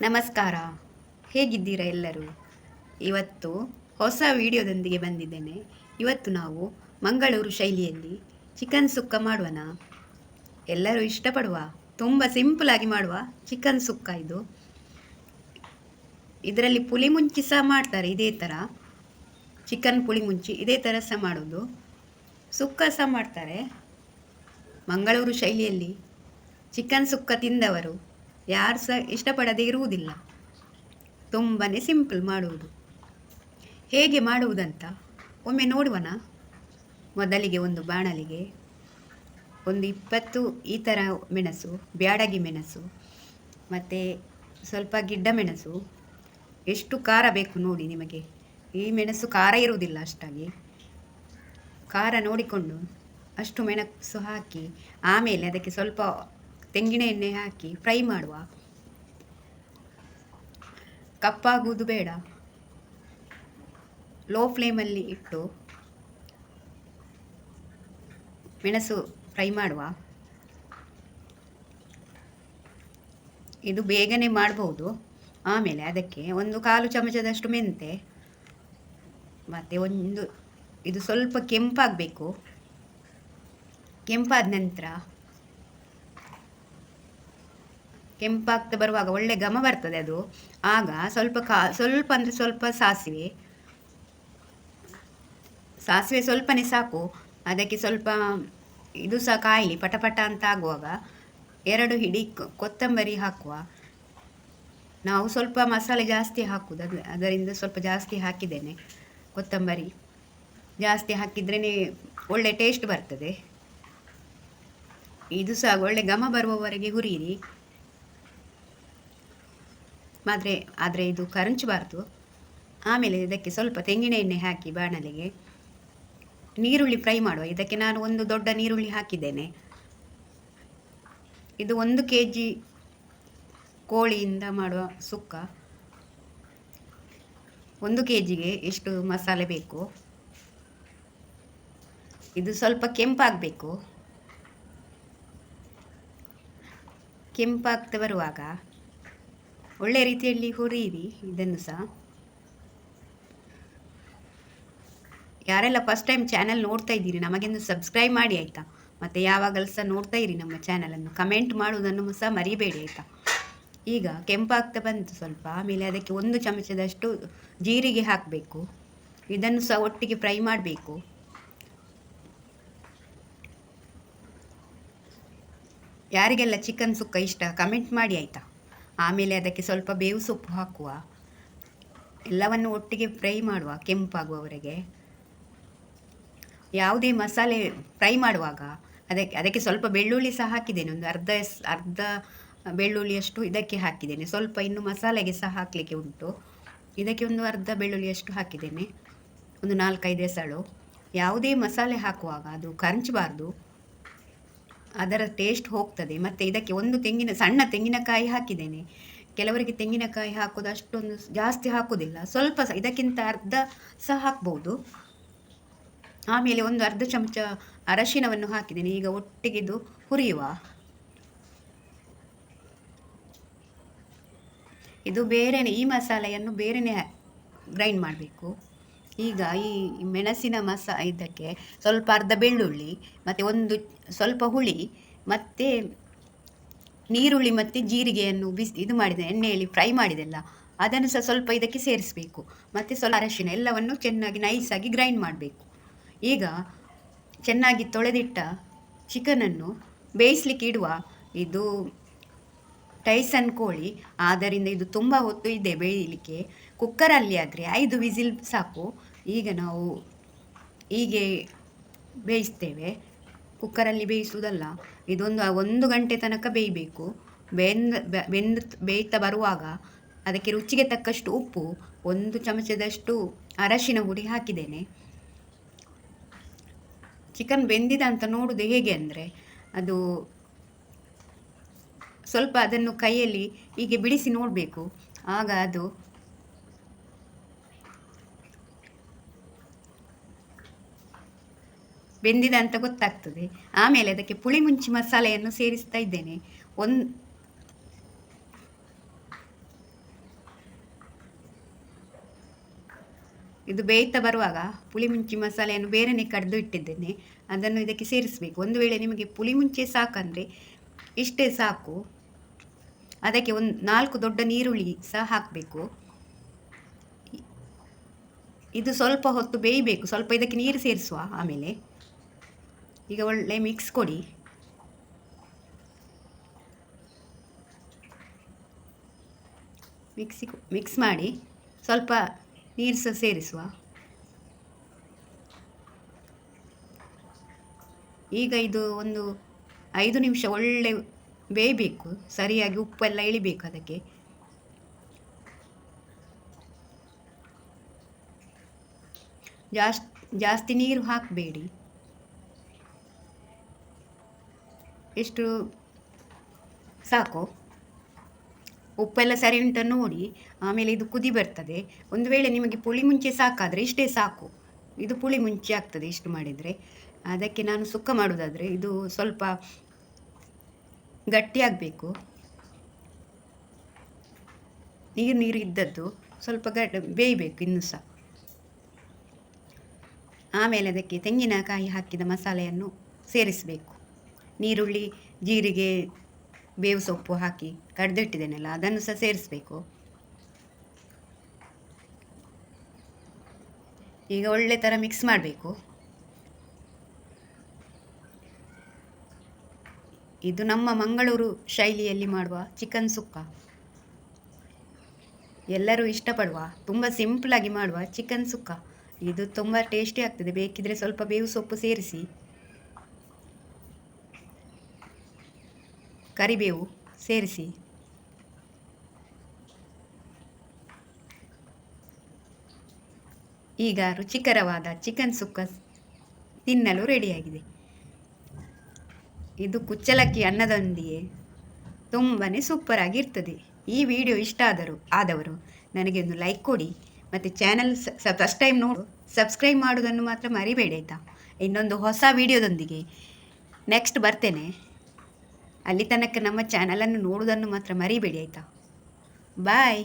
ನಮಸ್ಕಾರ. ಹೇಗಿದ್ದೀರಾ ಎಲ್ಲರೂ? ಇವತ್ತು ಹೊಸ ವಿಡಿಯೋದೊಂದಿಗೆ ಬಂದಿದ್ದೇನೆ. ಇವತ್ತು ನಾವು ಮಂಗಳೂರು ಶೈಲಿಯಲ್ಲಿ ಚಿಕನ್ ಸುಕ್ಕ ಮಾಡುವನ? ಎಲ್ಲರೂ ಇಷ್ಟಪಡುವ, ತುಂಬ ಸಿಂಪಲಾಗಿ ಮಾಡುವ ಚಿಕನ್ ಸುಕ್ಕ ಇದು. ಇದರಲ್ಲಿ ಪುಳಿ ಮುಂಚಿ ಸಹ ಮಾಡ್ತಾರೆ, ಇದೇ ಥರ ಚಿಕನ್ ಪುಳಿ ಮುಂಚಿ ಇದೇ ಥರ ಸಹ ಮಾಡೋದು. ಸುಕ್ಕ ಸಹ ಮಾಡ್ತಾರೆ. ಮಂಗಳೂರು ಶೈಲಿಯಲ್ಲಿ ಚಿಕನ್ ಸುಕ್ಕ ತಿಂದವರು ಯಾರು ಸಹ ಇಷ್ಟಪಡದೇ ಇರುವುದಿಲ್ಲ. ತುಂಬಾ ಸಿಂಪಲ್ ಮಾಡುವುದು. ಹೇಗೆ ಮಾಡುವುದಂತ ಒಮ್ಮೆ ನೋಡುವನ. ಮೊದಲಿಗೆ ಒಂದು ಬಾಣಲಿಗೆ, ಒಂದು ಇಪ್ಪತ್ತು ಈ ಥರ ಮೆಣಸು, ಬ್ಯಾಡಗಿ ಮೆಣಸು, ಮತ್ತು ಸ್ವಲ್ಪ ಗಿಡ್ಡ ಮೆಣಸು. ಎಷ್ಟು ಖಾರ ಬೇಕು ನೋಡಿ ನಿಮಗೆ. ಈ ಮೆಣಸು ಖಾರ ಇರುವುದಿಲ್ಲ ಅಷ್ಟಾಗಿ. ಖಾರ ನೋಡಿಕೊಂಡು ಅಷ್ಟು ಮೆಣಸು ಹಾಕಿ, ಆಮೇಲೆ ಅದಕ್ಕೆ ಸ್ವಲ್ಪ ತೆಂಗಿನ ಎಣ್ಣೆ ಹಾಕಿ ಫ್ರೈ ಮಾಡುವ. ಕಪ್ಪಾಗುವುದು ಬೇಡ. ಲೋ ಫ್ಲೇಮಲ್ಲಿ ಇಟ್ಟು ಮೆಣಸು ಫ್ರೈ ಮಾಡುವ. ಇದು ಬೇಗನೆ ಮಾಡಬಹುದು ಆಮೇಲೆ ಅದಕ್ಕೆ ಒಂದು ಕಾಲು ಚಮಚದಷ್ಟು ಮೆಂತೆ, ಮತ್ತು ಒಂದು, ಇದು ಸ್ವಲ್ಪ ಕೆಂಪಾಗಬೇಕು. ಕೆಂಪಾದ ನಂತರ ಕೆಂಪಾಗ್ತಾ ಬರುವಾಗ ಒಳ್ಳೆ ಘಮ ಬರ್ತದೆ ಅದು. ಆಗ ಸ್ವಲ್ಪ ಕಾ, ಸ್ವಲ್ಪ ಅಂದರೆ ಸ್ವಲ್ಪ ಸಾಸಿವೆ. ಸಾಸಿವೆ ಸ್ವಲ್ಪನೇ ಸಾಕು. ಅದಕ್ಕೆ ಸ್ವಲ್ಪ ಇದು ಸಹ ಕಾಯಿಲಿ ಪಟಪಟ ಅಂತ ಆಗುವಾಗ ಎರಡು ಹಿಡಿ ಕೊತ್ತಂಬರಿ ಹಾಕುವ. ನಾವು ಸ್ವಲ್ಪ ಮಸಾಲೆ ಜಾಸ್ತಿ ಹಾಕುದು ಅದು ಅದರಿಂದ ಸ್ವಲ್ಪ ಜಾಸ್ತಿ ಹಾಕಿದ್ದೇನೆ ಕೊತ್ತಂಬರಿ. ಜಾಸ್ತಿ ಹಾಕಿದ್ರೇ ಒಳ್ಳೆ ಟೇಸ್ಟ್ ಬರ್ತದೆ. ಇದು ಸಹ ಒಳ್ಳೆ ಘಮ ಬರುವವರೆಗೆ ಹುರಿಯಿರಿ. ಮಾದ್ರೆ, ಆದರೆ ಇದು ಕರಂಚಬಾರ್ದು. ಆಮೇಲೆ ಇದಕ್ಕೆ ಸ್ವಲ್ಪ ತೆಂಗಿನ ಎಣ್ಣೆ ಹಾಕಿ ಬಾಣಲೆಗೆ. ನೀರುಳ್ಳಿ ಫ್ರೈ ಮಾಡುವ. ಇದಕ್ಕೆ ನಾನು ಒಂದು ದೊಡ್ಡ ನೀರುಳ್ಳಿ ಹಾಕಿದ್ದೇನೆ. ಇದು ಒಂದು ಕೆ ಜಿ ಕೋಳಿಯಿಂದ ಮಾಡುವ ಸುಕ್ಕ. ಒಂದು ಕೆ ಜಿಗೆ ಎಷ್ಟು ಮಸಾಲೆ ಬೇಕು? ಇದು ಸ್ವಲ್ಪ ಕೆಂಪಾಗಬೇಕು. ಕೆಂಪಾಗ್ತಾ ಬರುವಾಗ ಒಳ್ಳೆ ರೀತಿಯಲ್ಲಿ ಹುರಿಯಿರಿ ಇದನ್ನು ಸಹ. ಯಾರೆಲ್ಲ ಫಸ್ಟ್ ಟೈಮ್ ಚಾನಲ್ ನೋಡ್ತಾ ಇದ್ದೀರಿ, ನಮಗೆಂದು ಸಬ್ಸ್ಕ್ರೈಬ್ ಮಾಡಿ ಆಯಿತಾ? ಮತ್ತು ಯಾವಾಗಲೂ ಸಹ ನೋಡ್ತಾ ಇರಿ ನಮ್ಮ ಚಾನಲನ್ನು ಕಮೆಂಟ್ ಮಾಡುವುದನ್ನು ಸಹ ಮರಿಬೇಡಿ ಆಯಿತಾ? ಈಗ ಕೆಂಪಾಗ್ತಾ ಬಂತು ಸ್ವಲ್ಪ, ಆಮೇಲೆ ಅದಕ್ಕೆ ಒಂದು ಚಮಚದಷ್ಟು ಜೀರಿಗೆ ಹಾಕಬೇಕು. ಇದನ್ನು ಸಹ ಒಟ್ಟಿಗೆ ಫ್ರೈ ಮಾಡಬೇಕು. ಯಾರಿಗೆಲ್ಲ ಚಿಕನ್ ಸುಕ್ಕ ಇಷ್ಟ ಕಮೆಂಟ್ ಮಾಡಿ ಆಯಿತಾ? ಆಮೇಲೆ ಅದಕ್ಕೆ ಸ್ವಲ್ಪ ಬೇವು ಸೊಪ್ಪು ಹಾಕುವ. ಎಲ್ಲವನ್ನು ಒಟ್ಟಿಗೆ ಫ್ರೈ ಮಾಡುವ, ಕೆಂಪಾಗುವವರೆಗೆ. ಯಾವುದೇ ಮಸಾಲೆ ಫ್ರೈ ಮಾಡುವಾಗ ಅದಕ್ಕೆ ಅದಕ್ಕೆ ಸ್ವಲ್ಪ ಬೆಳ್ಳುಳ್ಳಿ ಸಹ ಹಾಕಿದ್ದೇನೆ. ಒಂದು ಅರ್ಧ ಅರ್ಧ ಬೆಳ್ಳುಳ್ಳಿಯಷ್ಟು ಇದಕ್ಕೆ ಹಾಕಿದ್ದೇನೆ. ಸ್ವಲ್ಪ ಇನ್ನು ಮಸಾಲೆಗೆ ಸಹ ಹಾಕಲಿಕ್ಕೆ ಉಂಟು. ಇದಕ್ಕೆ ಒಂದು ಅರ್ಧ ಬೆಳ್ಳುಳ್ಳಿಯಷ್ಟು ಹಾಕಿದ್ದೇನೆ. ಒಂದು ನಾಲ್ಕೈದು ಎಸಳು. ಯಾವುದೇ ಮಸಾಲೆ ಹಾಕುವಾಗ ಅದು ಕರಂಚಬಾರ್ದು. ಅದರ ಟೇಸ್ಟ್ ಹೋಗ್ತದೆ. ಮತ್ತು ಇದಕ್ಕೆ ಒಂದು ತೆಂಗಿನ, ಸಣ್ಣ ತೆಂಗಿನಕಾಯಿ ಹಾಕಿದ್ದೇನೆ. ಕೆಲವರಿಗೆ ತೆಂಗಿನಕಾಯಿ ಹಾಕೋದು ಅಷ್ಟೊಂದು ಜಾಸ್ತಿ ಹಾಕೋದಿಲ್ಲ. ಸ್ವಲ್ಪ ಸಹ ಇದಕ್ಕಿಂತ ಅರ್ಧ ಸಹ ಹಾಕ್ಬೋದು. ಆಮೇಲೆ ಒಂದು ಅರ್ಧ ಚಮಚ ಅರಶಿನವನ್ನು ಹಾಕಿದ್ದೇನೆ. ಈಗ ಒಟ್ಟಿಗಿದು ಹುರಿಯುವ. ಇದು ಬೇರೆನೆ, ಈ ಮಸಾಲೆಯನ್ನು ಬೇರೆನೇ ಗ್ರೈಂಡ್ ಮಾಡಬೇಕು. ಈಗ ಈ ಮೆಣಸಿನ ಮಸಾ ಇದಕ್ಕೆ ಸ್ವಲ್ಪ ಅರ್ಧ ಬೆಳ್ಳುಳ್ಳಿ, ಮತ್ತು ಒಂದು ಸ್ವಲ್ಪ ಹುಳಿ, ಮತ್ತು ನೀರುಳ್ಳಿ ಮತ್ತು ಜೀರಿಗೆಯನ್ನು ಬಿಸಿ ಇದು ಮಾಡಿದೆ ಎಣ್ಣೆಯಲ್ಲಿ ಫ್ರೈ ಮಾಡಿದೆಲ್ಲ. ಅದನ್ನು ಸಹ ಸ್ವಲ್ಪ ಇದಕ್ಕೆ ಸೇರಿಸಬೇಕು. ಮತ್ತು ಸ್ವಲ್ಪ ಅರಶಿನ ಎಲ್ಲವನ್ನು ಚೆನ್ನಾಗಿ ನೈಸಾಗಿ ಗ್ರೈಂಡ್ ಮಾಡಬೇಕು. ಈಗ ಚೆನ್ನಾಗಿ ತೊಳೆದಿಟ್ಟ ಚಿಕನನ್ನು ಬೇಯಿಸ್ಲಿಕ್ಕೆ ಇಡುವ ಇದು ಟೈಸನ್ ಕೋಳಿ, ಆದ್ದರಿಂದ ಇದು ತುಂಬ ಹೊತ್ತು ಇದೆ ಬೇಯಲಿಕ್ಕೆ. ಕುಕ್ಕರಲ್ಲಿ ಆದರೆ ಐದು ವಿಸಿಲ್ ಸಾಕು. ಈಗ ನಾವು ಹೀಗೆ ಬೇಯಿಸ್ತೇವೆ. ಕುಕ್ಕರಲ್ಲಿ ಬೇಯಿಸುವುದಲ್ಲ, ಇದೊಂದು ಒಂದು ಗಂಟೆ ತನಕ ಬೇಯಬೇಕು. ಬೆಂದ ಬೆಂದ, ಬೇಯ್ತಾ ಬರುವಾಗ ಅದಕ್ಕೆ ರುಚಿಗೆ ತಕ್ಕಷ್ಟು ಉಪ್ಪು, ಒಂದು ಚಮಚದಷ್ಟು ಅರಶಿನ ಹುಡಿ ಹಾಕಿದ್ದೇನೆ. ಚಿಕನ್ ಬೆಂದಿದೆ ಅಂತ ನೋಡುವುದು ಹೇಗೆ ಅಂದರೆ, ಅದು ಸ್ವಲ್ಪ ಅದನ್ನು ಕೈಯಲ್ಲಿ ಹೀಗೆ ಬಿಡಿಸಿ ನೋಡಬೇಕು. ಆಗ ಅದು ಬೆಂದಿದೆ ಅಂತ ಗೊತ್ತಾಗ್ತದೆ. ಆಮೇಲೆ ಅದಕ್ಕೆ ಪುಳಿ ಮುಂಚಿ ಮಸಾಲೆಯನ್ನು ಸೇರಿಸ್ತಾ ಇದ್ದೇನೆ. ಒಂದು ಇದು ಬೇಯ್ತಾ ಬರುವಾಗ ಪುಳಿಮುಂಚಿ ಮಸಾಲೆಯನ್ನು ಬೇರೆನೆ ಕಡ್ದು ಇಟ್ಟಿದ್ದೇನೆ. ಅದನ್ನು ಇದಕ್ಕೆ ಸೇರಿಸಬೇಕು. ಒಂದು ವೇಳೆ ನಿಮಗೆ ಪುಳಿ ಮುಂಚೆ ಸಾಕಂದರೆ ಇಷ್ಟೇ ಸಾಕು. ಅದಕ್ಕೆ ಒಂದು ನಾಲ್ಕು ದೊಡ್ಡ ನೀರುಳ್ಳಿ ಸಹ ಹಾಕಬೇಕು. ಇದು ಸ್ವಲ್ಪ ಹೊತ್ತು ಬೇಯಬೇಕು, ಸ್ವಲ್ಪ ಇದಕ್ಕೆ ನೀರು ಸೇರಿಸುವ ಆಮೇಲೆ. ಈಗ ಒಳ್ಳೆ ಮಿಕ್ಸ್ ಕೊಡಿ. ಮಿಕ್ಸಿ ಮಿಕ್ಸ್ ಮಾಡಿ ಸ್ವಲ್ಪ ನೀರು ಸಹ ಸೇರಿಸುವ. ಈಗ ಇದು ಒಂದು ಐದು ನಿಮಿಷ ಒಳ್ಳೆ ಬೇಯಬೇಕು, ಸರಿಯಾಗಿ ಉಪ್ಪೆಲ್ಲ ಇಳಿಬೇಕು ಅದಕ್ಕೆ. ಜಾಸ್ತಿ ಜಾಸ್ತಿ ನೀರು ಹಾಕಬೇಡಿ. ಎಷ್ಟು ಸಾಕು? ಉಪ್ಪೆಲ್ಲ ಸರಿ ಉಂಟ ನೋಡಿ, ಆಮೇಲೆ ಇದು ಕುದಿ ಬರ್ತದೆ. ಒಂದು ವೇಳೆ ನಿಮಗೆ ಪುಳಿ ಮುಂಚೆ ಸಾಕಾದರೆ ಇಷ್ಟೇ ಸಾಕು. ಇದು ಪುಳಿ ಮುಂಚೆ ಆಗ್ತದೆ ಇಷ್ಟು ಮಾಡಿದರೆ. ಅದಕ್ಕೆ ನಾನು ಸುಕ್ಕ ಮಾಡೋದಾದರೆ ಇದು ಸ್ವಲ್ಪ ಗಟ್ಟಿಯಾಗಬೇಕು. ನೀರು ನೀರು ಇದ್ದದ್ದು ಸ್ವಲ್ಪ ಗಟ್ ಬೇಯಬೇಕು ಇನ್ನೂ ಸಹ ಆಮೇಲೆ ಅದಕ್ಕೆ ತೆಂಗಿನಕಾಯಿ ಹಾಕಿದ ಮಸಾಲೆಯನ್ನು ಸೇರಿಸಬೇಕು. ನೀರುಳ್ಳಿ, ಜೀರಿಗೆ, ಬೇವು ಸೊಪ್ಪು ಹಾಕಿ ಕಡ್ದಿಟ್ಟಿದ್ದೇನಲ್ಲ, ಅದನ್ನು ಸಹ ಸೇರಿಸಬೇಕು. ಈಗ ಒಳ್ಳೆ ಥರ ಮಿಕ್ಸ್ ಮಾಡಬೇಕು. ಇದು ನಮ್ಮ ಮಂಗಳೂರು ಶೈಲಿಯಲ್ಲಿ ಮಾಡುವ ಚಿಕನ್ ಸುಕ್ಕ. ಎಲ್ಲರೂ ಇಷ್ಟಪಡುವ, ತುಂಬ ಸಿಂಪಲಾಗಿ ಮಾಡುವ ಚಿಕನ್ ಸುಕ್ಕ. ಇದು ತುಂಬ ಟೇಸ್ಟಿ ಆಗ್ತದೆ, ಬೇಕಿದ್ರೆ ಸ್ವಲ್ಪ ಬೇವು ಸೊಪ್ಪು ಸೇರಿಸಿ. ಕರಿಬೇವು ಸೇರಿಸಿ. ಈಗ ರುಚಿಕರವಾದ ಚಿಕನ್ ಸುಕ್ಕ ತಿನ್ನಲು ರೆಡಿಯಾಗಿದೆ ಇದು ಕುಚ್ಚಲಕ್ಕಿ ಅನ್ನದೊಂದಿಗೆ ತುಂಬಾ ಸೂಪರ್ ಆಗಿರ್ತದೆ. ಈ ವಿಡಿಯೋ ಇಷ್ಟ ಆದರು, ಆದವರು ನನಗೆ ಒಂದು ಲೈಕ್ ಕೊಡಿ. ಮತ್ತು ಚಾನಲ್ ಫಸ್ಟ್ ಟೈಮ್ ನೋಡು ಸಬ್ಸ್ಕ್ರೈಬ್ ಮಾಡೋದನ್ನು ಮಾತ್ರ ಮರಿಬೇಡಿ ಆಯಿತಾ? ಇನ್ನೊಂದು ಹೊಸ ವಿಡಿಯೋದೊಂದಿಗೆ ನೆಕ್ಸ್ಟ್ ಬರ್ತೇನೆ. ಅಲ್ಲಿ ತನಕ ನಮ್ಮ ಚಾನಲನ್ನು ನೋಡುವುದನ್ನು ಮಾತ್ರ ಮರಿಬೇಡಿ ಆಯಿತಾ? ಬಾಯ್